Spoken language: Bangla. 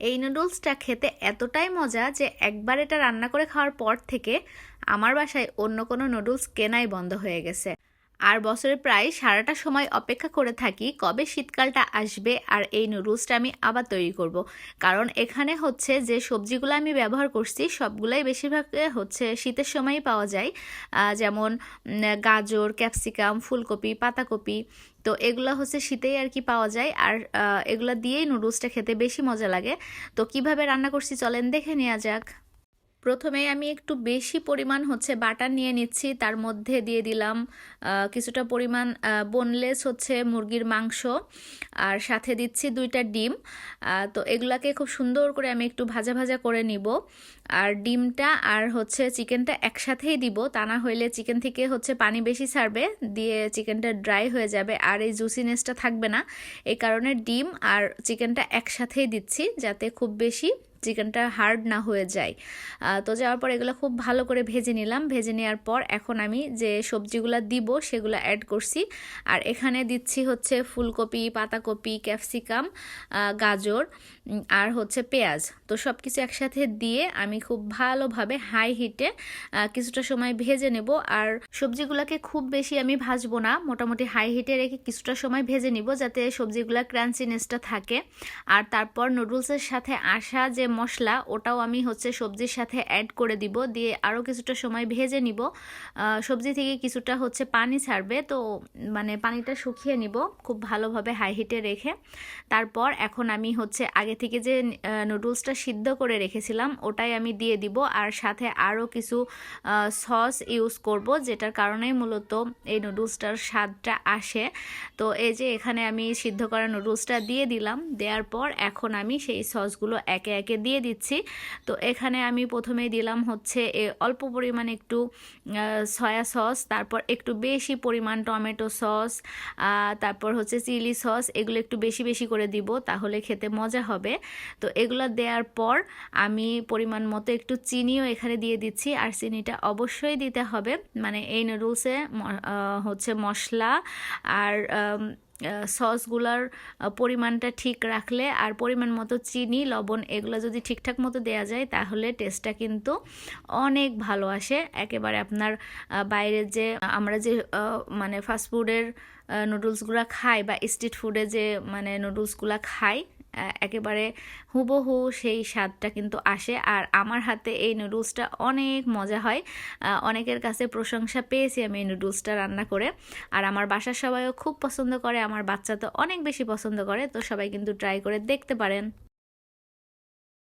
এই নুডলসটা খেতে এতটাই মজা যে একবার এটা রান্না করে খাওয়ার পর থেকে আমার বাসায় অন্য কোনো নুডলস কেনাই বন্ধ হয়ে গেছে। আর বছরে প্রায় সারাটা সময় অপেক্ষা করে থাকি কবে শীতকালটা আসবে আর এই নুডলসটা আমি আবার তৈরি করব। কারণ এখানে হচ্ছে যে সবজিগুলো আমি ব্যবহার করছি, সবগুলাই বেশিরভাগ হচ্ছে শীতের সময়ই পাওয়া যায়। যেমন গাজর, ক্যাপসিকাম, ফুলকপি, পাতাকপি, তো এগুলো হচ্ছে শীতেই আর কি পাওয়া যায়। আর এগুলো দিয়েই নুডলসটা খেতে বেশি মজা লাগে। তো কীভাবে রান্না করছি চলেন দেখে নেওয়া যাক। প্রথমে আমি একটু বেশি পরিমাণ হচ্ছে বাটার নিয়ে নিচ্ছি, তার মধ্যে দিয়ে দিলাম কিছুটা পরিমাণ বোনলেস হচ্ছে মুরগির মাংস, আর সাথে দিচ্ছি দুইটা ডিম তো এগুলাকে খুব সুন্দর করে আমি একটু ভাজা ভাজা করে নিব, আর ডিমটা আর হচ্ছে চিকেনটা একসাথেই দিব, তা না হইলে চিকেন থেকে হচ্ছে পানি বেশি ছাড়বে, দিয়ে চিকেনটা ড্রাই হয়ে যাবে, আর এই জুসিনেসটা থাকবে না এই কারণে ডিম আর চিকেনটা একসাথেই দিচ্ছি, যাতে খুব বেশি চিকেনটা হার্ড না হয়ে যায়। তো যাওয়ার পর এগুলো খুব ভালো করে ভেজে নিলাম। ভেজে নেওয়ার পর এখন আমি যে সবজিগুলো দিব সেগুলো অ্যাড করছি। আর এখানে দিচ্ছি হচ্ছে ফুলকপি, পাতাকপি, ক্যাপসিকাম গাজর আর হচ্ছে পেঁয়াজ। তো সব কিছু একসাথে দিয়ে আমি খুব ভালোভাবে হাই হিটে কিছুটা সময় ভেজে নেব। আর সবজিগুলোকে খুব বেশি আমি ভাজবো না। মোটামুটি হাই হিটে রেখে কিছুটা সময় ভেজে নিব যাতে সবজিগুলো ক্রাঞ্চিনেসটা থাকে। আর তারপর নুডলসের সাথে আসা যে মশলা, ওটাও আমি হচ্ছে সবজির সাথে অ্যাড করে দিব। দিয়ে আরও কিছুটা সময় ভেজে নিব। সবজি থেকে কিছুটা হচ্ছে পানি ছাড়বে, তো মানে পানিটা শুকিয়ে নিব খুব ভালোভাবে হাই হিটে রেখে। তারপর এখন আমি হচ্ছে আগে থেকে যে নুডলসটা সিদ্ধ করে রেখেছিলাম, ওটাই আমি দিয়ে দিব। আর সাথে আরও কিছু সস ইউজ করব, যেটার কারণেই মূলত এই নুডলসটার স্বাদটা আসে। তো এই যে এখানে আমি সিদ্ধ করা নুডলসটা দিয়ে দিলাম। দেওয়ার পর এখন আমি সেই সসগুলো একে একে দিয়ে দিচ্ছি। তো এখানে আমি প্রথমে দিলাম হচ্ছে অল্প পরিমাণ একটু সয়া সস তারপর একটু বেশি পরিমাণ টমেটো সস তারপর হচ্ছে চিলি সস এগুলো একটু বেশি বেশি করে দিব তাহলে খেতে মজা হবে। তো এগুলো দেওয়ার পর আমি পরিমাণ মতো একটু চিনিও এখানে দিয়ে দিচ্ছি আর চিনিটা অবশ্যই দিতে হবে। মানে এই নুডলসে হচ্ছে মশলা আর সসগুলার পরিমাণটা ঠিক রাখলে আর পরিমাণ মতো চিনি, লবণ এগুলো যদি ঠিকঠাক মতো দেয়া যায় তাহলে টেস্টটা কিন্তু অনেক ভালো আসে। একেবারে আপনার বাইরে যে, আমরা যে মানে ফাস্টফুডের নুডলসগুলো খাই বা স্ট্রিট ফুডে যে মানে নুডলসগুলো খাই একেবারে হুবহু সেই স্বাদটা কিন্তু আসে। আর আমার হাতে এই নুডলসটা অনেক মজা হয়। অনেকের কাছে প্রশংসা পেয়েছি আমি এই নুডলসটা রান্না করে। আর আমার বাসার সবাইও খুব পছন্দ করে। আমার বাচ্চা তো অনেক বেশি পছন্দ করে। তো সবাই কিন্তু ট্রাই করে দেখতে পারেন।